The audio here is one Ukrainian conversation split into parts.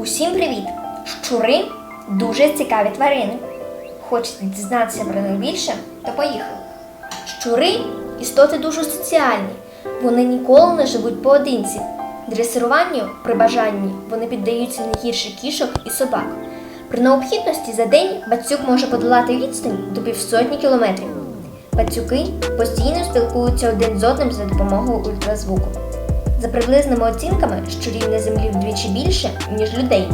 Усім привіт! Щури дуже цікаві тварини. Хочете дізнатися про них більше, то поїхали. Щури істоти дуже соціальні. Вони ніколи не живуть поодинці. Дресируванню при бажанні вони піддаються не гірше кішок і собак. При необхідності за день бацюк може подолати відстань до півсотні кілометрів. Бацюки постійно спілкуються один з одним за допомогою ультразвуку. За приблизними оцінками, щурів на землі вдвічі більше, ніж людей.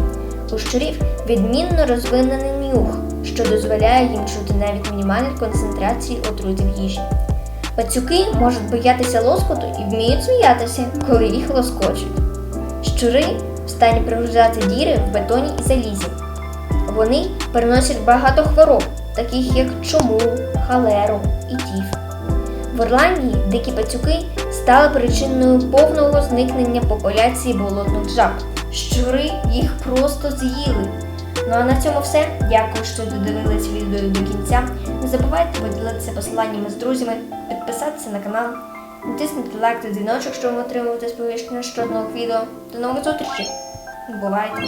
У щурів відмінно розвинений нюх, що дозволяє їм чути навіть мінімальні концентрації отрути в їжі. Пацюки можуть боятися лоскоту і вміють сміятися, коли їх лоскочуть. Щури в стані прогризати діри в бетоні і залізі. Вони переносять багато хвороб, таких як чуму, халеру і тіф. В Ірландії дикі пацюки стали причиною повного зникнення популяції болотних жаб. Щури їх просто з'їли. Ну а на цьому все. Дякую, що додивились відео до кінця. Не забувайте поділитися посиланнями з друзями, підписатися на канал, натиснути лайк та дзвіночок, щоб отримувати сповіщення щодного відео. До нових зустрічей! Бувайте!